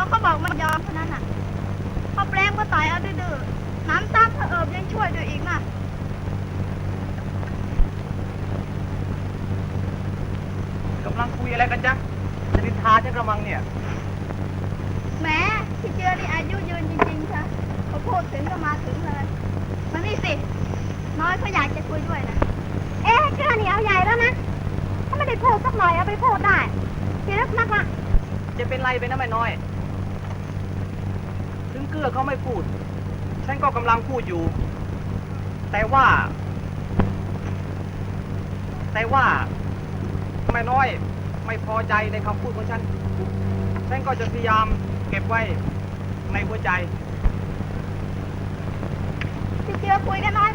ราะเขาบอกมันยอมเท่านั้นน่ะพอแปลงก็ต่อยเอาดื้อๆน้ำตามเผอิบยังช่วยด้วยอีกน่ะกำลังคุยอะไรกันจ๊ะจะนินทาฉันกระมังเนี่ย แหม้พี่เจือนี่อายุยืนจริงๆค่ะพอพูดถึงก็มาถึงเลยมันนี่สิ น้อยเขาอยากจะคุยด้วยนะ เอ๊ะเจือนี่เอาใหญ่แล้วนะถ้าไม่ได้พูดสักหน่อยเอาไปพูดได้เสียนักละจะเป็นไรไปนะแม่น้อยถึง เกลือเขาไม่พูด ฉันก็กำลังพูดอยู่ แต่ว่า แต่ว่าแม่น้อยไม่พอใจในคำพูดของฉัน ฉันก็จะพยายามเก็บไว้ในหัวใจพี่เจือคุยกันน้อย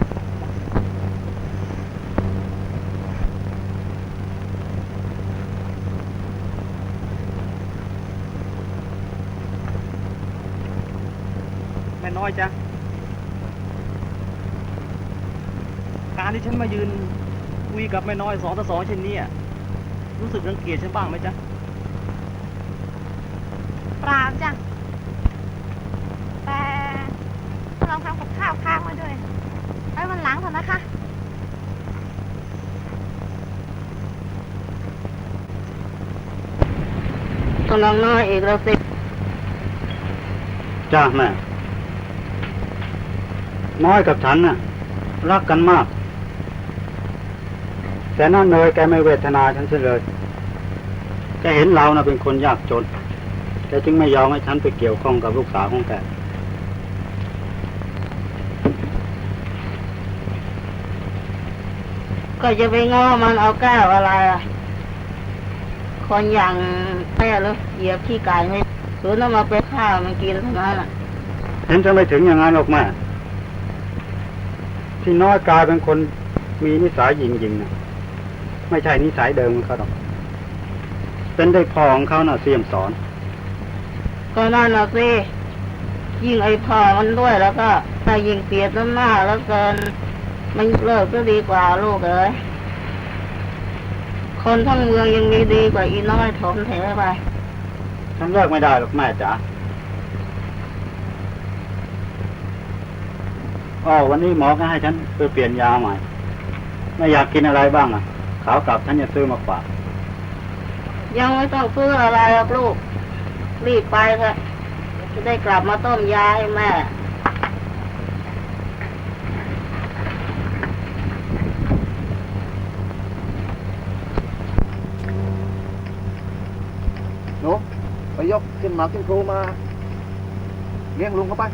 น้อยจ๊ะการที่ฉันมายืนคุยกับแม่น้อยสองต่อสองเช่นนี้อะรู้สึกรังเกียจฉันบ้างไหมจ๊ะเปล่าจ้ะแต่ลองทำกับข้าวค้างมาด้วยไว้วันหลังเถอะนะคะกำลังน้อยอีกแล้วสิจ้าแม่ น้อยกับฉันน่ะ รักกันมาก แต่นั่นเลยแกไม่เวทนาฉันเสียเลยแกเห็นเรานะเป็นคนยากจนแกจึงไม่ยอมให้ฉันไปเกี่ยวข้องกับลูกสาวของแกก็จะไปง้อมันเอาแก้วอะไรอะ คนอย่างแม่เลยเหยียบขี้ไก่ไม่ถือน้ำมาเป็นข้าวมันกินเท่านั้นอะ เห็นจะไม่ถึงอย่างนั้นหรอกแม่ ที่น้อยกลายเป็นคนมีนิสัยหยิงๆนะไม่ใช่นิสัยเดิมของเขาหรอก เป็นได้พ่อของเขาน่ะเสียมสอน ก็นั่นน่ะสิยิ่งไอ้พ่อมันด้วยแล้วก็ถ้ายิ่งเกลียดน้ำหน้าแล้วเกินมันเลิกก็ดีกว่าลูกเอ้ยคนทั้งเมืองยังมีดีกว่าอีน้อยถมเถไปฉันเลิกไม่ได้หรอกแม่จ๋า อ๋อวันนี้หมอก็ให้ฉันไปเปลี่ยนยาใหม่ ไม่อยากกินอะไรบ้างอะ ขาวกลับฉันจะซื้อมาฝากยังไม่ต้องซื้ออะไรหรอกลูก รีบไปเถอะจะได้กลับมาต้มยาให้แม่หนูไปยกขึ้นหมากขึ้นครูมา เลี้ยงลุงเข้าไป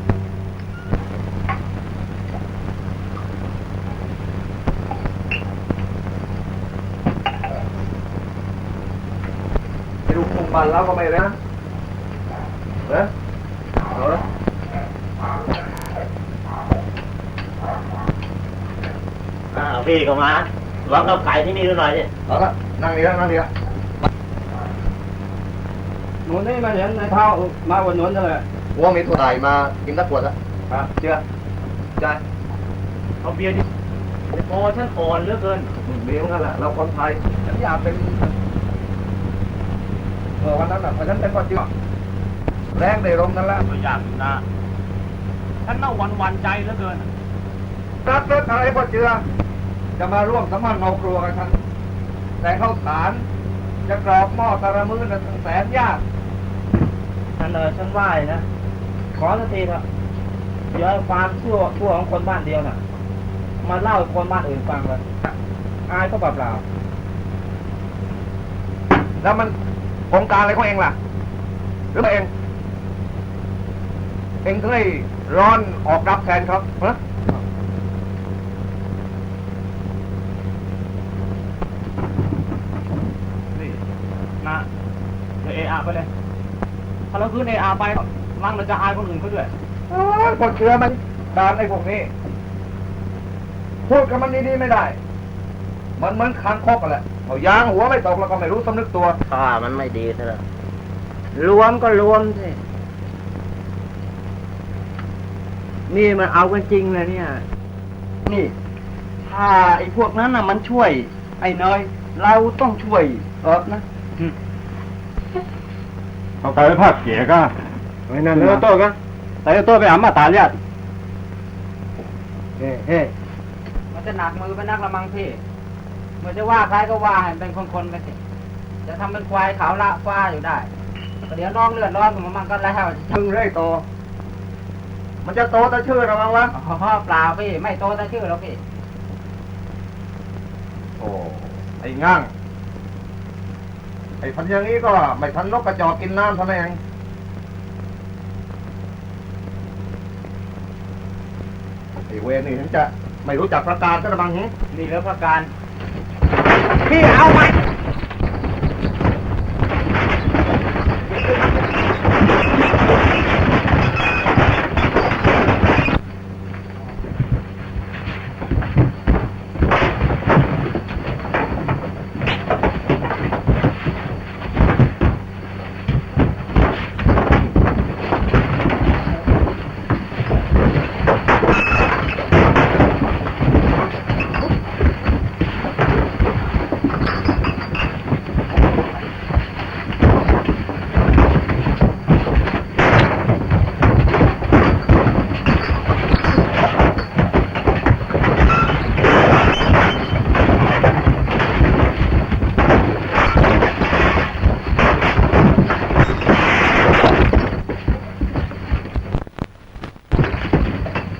ไอ้ลูกคงบันแล้วก็ไม่เลยนะเออเอาละอ้าพี่ก็มาลองเอาไก่ที่นี่ดูหน่อยดิเอาละนั่งดีล้วนั่งดีล้วหนูนี่มาเห็นในเท้ามาวันนวนเลยว่ามีตัวไหนมากินสักวดละครับเชื่อใจเอาเบียร์ดิโอ้ฉันอ่อนเหลือเกินเลี้ยงกันแหละเราคนไทยฉันอยากเป็น เออวันนั้นอะพอฉันเป็นคนจีนแรงได้ลงกันแล้วตัวอย่างนะฉันน่าหวันหวันๆใจเหลือเกินตัดรถอะไรพ่อเจือ จะมาร่วมสมัครเมาครัวกันทั้งแต่ข้าวสารจะกรอกหม้อตะระมือนั้นทั้งแสนยากฉันเออฉันไหว้นะ ขอสักทีเถอะเดี๋ยวให้ความชั่วชั่วของคนบ้านเดียวน่ะ มาเล่าให้คนบ้านอื่นฟังเลยอายก็เปล่าแล้วมัน โครงการอะไรของเองล่ะ หรือเอง เองเคยร้อนออกรับแทนเขาฮะนี่นะเดี๋ยวเออาไปเลย ถ้าเราขึ้นเออาไปมั่งเราจะอายคนอื่นเขาด้วยโอ้ยพอเชื้อมันการไอ้พวกนี้ พูดกับมันดีๆไม่ได้ มันเหมือนคางคกกันแหละ เอายางหัวไม่ตกแล้วก็ไม่รู้สำนึกตัวๆข้ามันไม่ดีซะแล้วรวมก็รวมสิ นี่มันเอากันจริงเลยเนี่ย นี่ ถ้าไอ้พวกนั้นน่ะ มันช่วย ไอ้เนยเราต้องช่วยเออนะ เขากลายเป็นภาคเกียก็ไอ้นั่นเนื้อนะโต้ก็แต่โต้ไปหามาตาเลียดเฮ้เฮ้มันจะหนักมือไปนักละมังพี่ เมื่อจะว่าใครก็ว่าให้เป็นคนๆไปสิจะทำเป็นควายขาวละฟ้าอยู่ได้แต่เดี๋ยวน้องเลือดร้อนของมันก็แล้วมึงได้โต มันจะโตแต่ชื่อเราบ้างวะอ๋อเปล่าพี่ ไม่โตแต่ชื่อแล้วพี่ โอ้ไอ้ง่าง ไอ้พันอย่างนี้ก็ไม่ทันนกกระจอกกินน้ำเท่านั้นเองไอ้เวรนี่ฉันจะไม่รู้จักประกาศก็ระบังหึนี่เหลือประการ พี่เอาไหม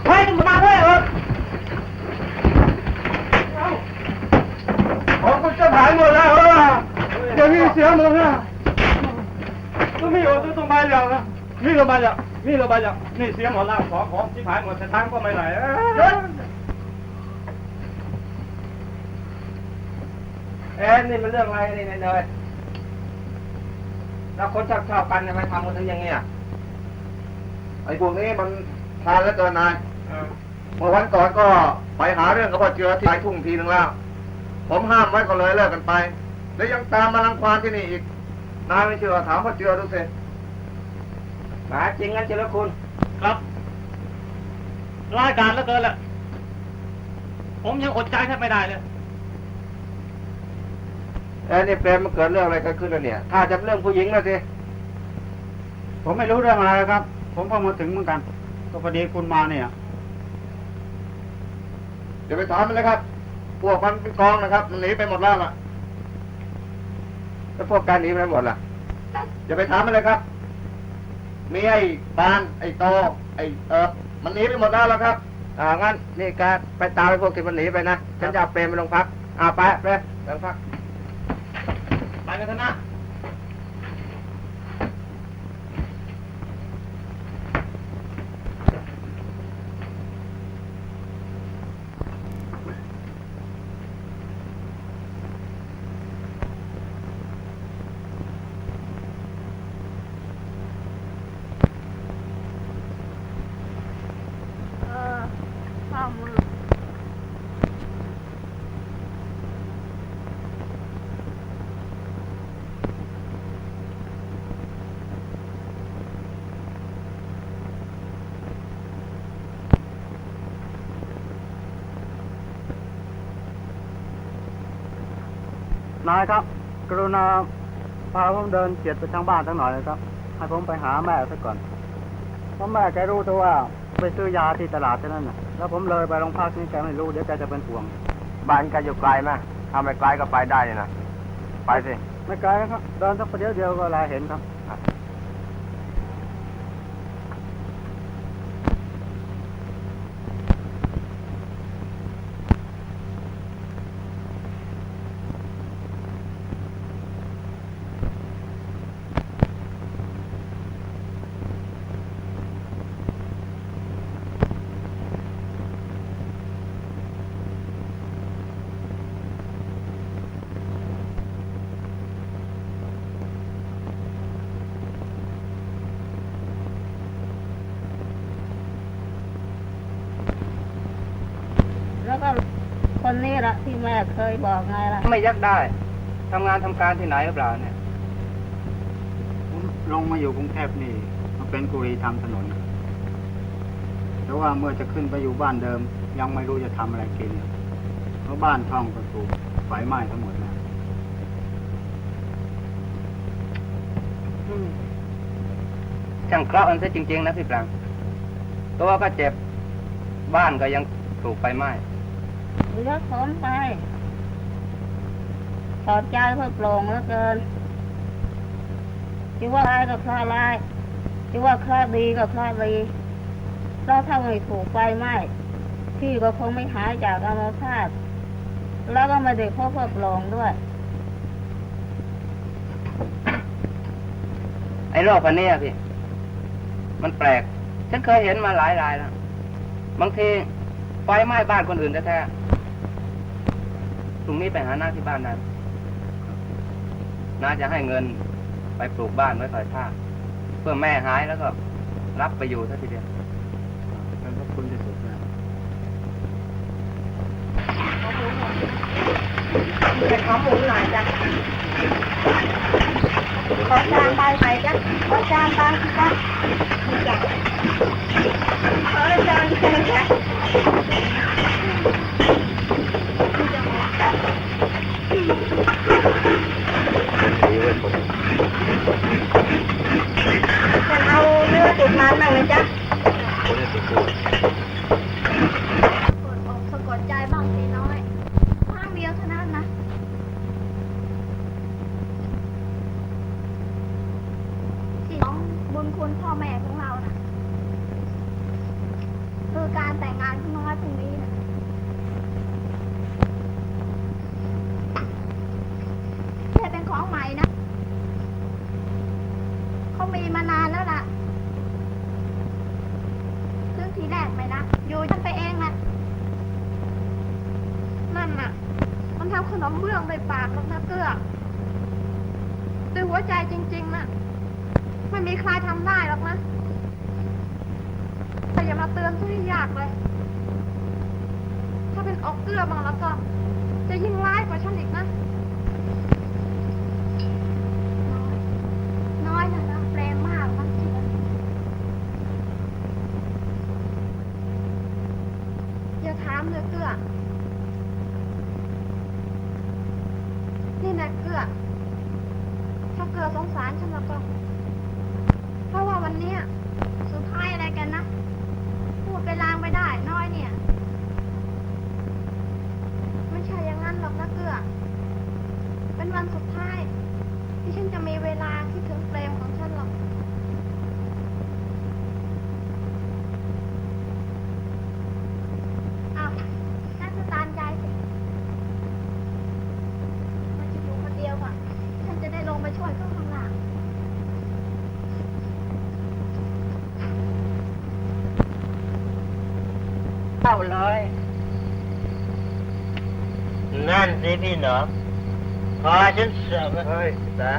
เฮ้ยมึงมาด้วยเหรอของคุณจะหายหมดแล้วเหรอเดี๋ยวนี้เสียหมดแล้ว ก็มีอยู่ตรงใบเหลืองนะมีระบายเหลืองมีระบายเหลืองนี่เสียหมดแล้วของของที่หายหมดแต่ทางก็ไม่ไหลเอ้ยเอ๊ะนี่มันเรื่องอะไรนี่เนยแล้วคนชอบชอบกันเนี่ยมันทำกันถึงอย่างเงี้ยไอ้พวกนี้มันทานแล้วเกินนายเมื่อวันก่อนก็ไปหาเรื่องกับพ่อเจือที่ไร่ทุ่งทีนึงแล้ว ผมห้ามไว้ก็เลยเลิกกันไป แล้วยังตามมาลังควานที่นี่อีก นายไม่เชื่อถามพ่อเจือดูสิหมาจริงงั้นเจ้าคุณ ครับรายการแล้วเกินละผมยังอดใจแทบไม่ได้เลยเอ้นี่เปรมมันเกิดเรื่องอะไรกันขึ้นแล้วเนี่ย ถ้าจะเรื่องผู้หญิงแล้วสิ ผมไม่รู้เรื่องอะไรครับ ผมเพิ่งมาถึงเหมือนกัน ก็พอดีคุณมาเนี่ย เดี๋ยวไปถามมันเลยครับ พวกมันเป็นกองนะครับ มันหนีไปหมดแล้วล่ะ แล้วพวกการหนีไปหมดล่ะอย่าไปถามมันเลยครับ มีไอ้ปานไอ้โต ไอ้เออมันหนีไปหมดแล้วแล้วครับ อ่างั้นนี่แกไปตามไอ้พวกที่มันหนีไปนะฉันจะเอาเปรมไปโรงพักอ่าไปไปโรงพักไปกันเถอะนะ นายครับ กรุณาพาผมเดินเฉียดไปทางบ้านสักหน่อยนะครับ ให้ผมไปหาแม่สักก่อน เพราะแม่แกรู้ตัวว่าไปซื้อยาที่ตลาดเท่านั้นน่ะ แล้วผมเลยไปโรงพักนี่แกไม่รู้เดี๋ยวแกจะเป็นห่วง บ้านแกอยู่ไกลไหมถ้าไม่ไกลก็ไปได้นี่นะ ไปสิ ไม่ไกลนะครับ เดินสักประเดี๋ยวเดียวก็ลาเห็นครับ คนนี้ละที่แม่เคยบอกไงล่ะ ไม่ยักได้ ทำงานทำการที่ไหนหรือเปล่าเนี่ย ผมลงมาอยู่กรุงเทพนี่มาเป็นกุรีทำถนน แต่ว่าเมื่อจะขึ้นไปอยู่บ้านเดิม ยังไม่รู้จะทำอะไรกิน เพราะบ้านช่องก็ถูกไฟไหม้ทั้งหมดนะช่างเคราะห์มันซะจริง ๆ นะพี่ปรางตัวก็เจ็บ บ้านก็ยังถูกไฟไหม้ เหลือผลไปถอดใจเพื่อโปร่งเหลือเกินที่ว่าร้ายก็คลาร้ายที่ว่าคลาดีก็คลาดีแล้วถ้าไม่ถูกไฟไหม้พี่ก็คงไม่หายจากอามาพาตแล้วก็ไม่ได้พบเพื่อโปร่งด้วยไอ้โรคพันนี้พี่ มันแปลก ฉันเคยเห็นมาหลายรายแล้ว บางทีไฟไหม้บ้านคนอื่นแท้ๆ รุ่งนี้ไปหาหน้าที่บ้านนั้นน้าจะให้เงินไปปลูกบ้านไว้คอยท่าเพื่อแม่หายแล้วก็รับไปอยู่ซะทีเดียวเป็นพระคุณที่สุดนะเป็นของหมูหน่อยจ้ะขอจานใบไปจ้ะขอจานใบจ้ะนี่จ้ะขอจานใบจ้ะฉันเอา เนื้อติดมันบ้างนะจ๊ะปวดอกสะกดใจบ้างสิน้อยข้างเดียวเท่านั้นนะที่น้องบุญคุณพ่อแม่ของเรานะคือการแต่งงานของน้อยพรุ่งนี้นะแค่เป็นของใหม่นะเขามีมานานแล้วล่ะซึ่งทีแรกไม่นะ อยู่จนไปเองนะนั่นน่ะ มัน ทำขนมเบื้องด้วยปากแล้วนะเกลือด้วยหัวใจจริง ๆนะไม่มีใครทำได้หรอกนะแต่อย่ามาเตือนซะให้ยากเลย ถ้าเป็นออกเกลือบางแล้วก็ จะยิ่งร้ายกว่าฉันอีกนะ น้อยน้อยนะนะแรงมากนะจริงนะอย่าถามเลยเกลือ นี่นะเกลือถ้าเกลือสงสารฉันแล้วก็ เพราะว่าวันนี้สุดท้ายอะไรกันนะ พูดไปลางไปได้ น้อยเนี่ย ไม่ใช่อย่างนั้นหรอกนะเกลือ เป็นวันสุดท้าย ที่ฉันจะมีเวลาคิดถึงเปรมของฉันหรอก เอาน่าจะตามใจสิมันจะอยู่คนเดียวอะ ฉันจะได้ลงไปช่วยเขาข้างล่าง เข้าเลยนั่นสิพี่หนอมพอฉันเสือกเฮ้ยแต่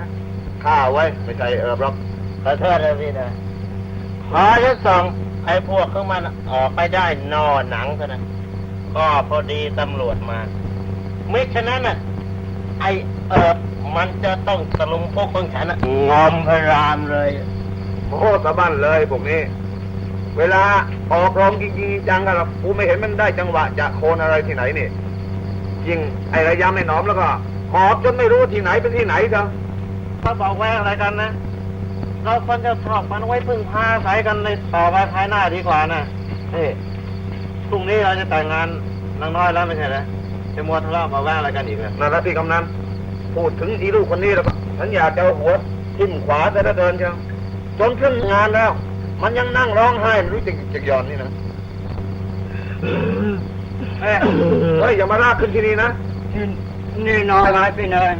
ข้าไว้ไม่ใช่เออรับขอโทษนะพี่นะพอฉันส่งไอ้พวกเข้ามันออกไปได้นอหนังเท่านั้นก็พอดีตำรวจมาไม่ฉะนั้นน่ะ ไอเออมันจะต้องตะลุมพวกของฉันน่ะงอมพระรามเลยโอ้สะบั้นเลยพวกนี้ เวลาออกร้องจริงๆจังกันหรอกกูไม่เห็นมันได้จังหวะจะโคนอะไรที่ไหนนี่ยิงไอ้ระยำไอ้หนอมแล้วก็หอบจนไม่รู้ที่ไหนเป็นที่ไหนเถอะเขาบอกแวงอะไรกันนะ เราควรจะถอกมันไว้พึ่งพาอาศัยกันในต่อไปภายหน้าดีกว่านะเฮ้พรุ่งนี้เราจะแต่งงานนางน้อยแล้วไม่ใช่เหรอจะมัวทะเลาะมาแวงอะไรกันอีกเลยนั่นแหละพี่กำนันพูดถึงอีลูกคนนี้แล้วก็ฉันอยากจะเอาหัวทิ่มขวาแต่ละเดินเชียวจนขึ้นงานแล้ว มันยังนั่งร้องไห้ไม่รู้จะจะยอนนี่นะเอ้ยเฮ้ยอย่ามาลากขึ้นที่นี่นะนี่น้อยไม้ไปเนิน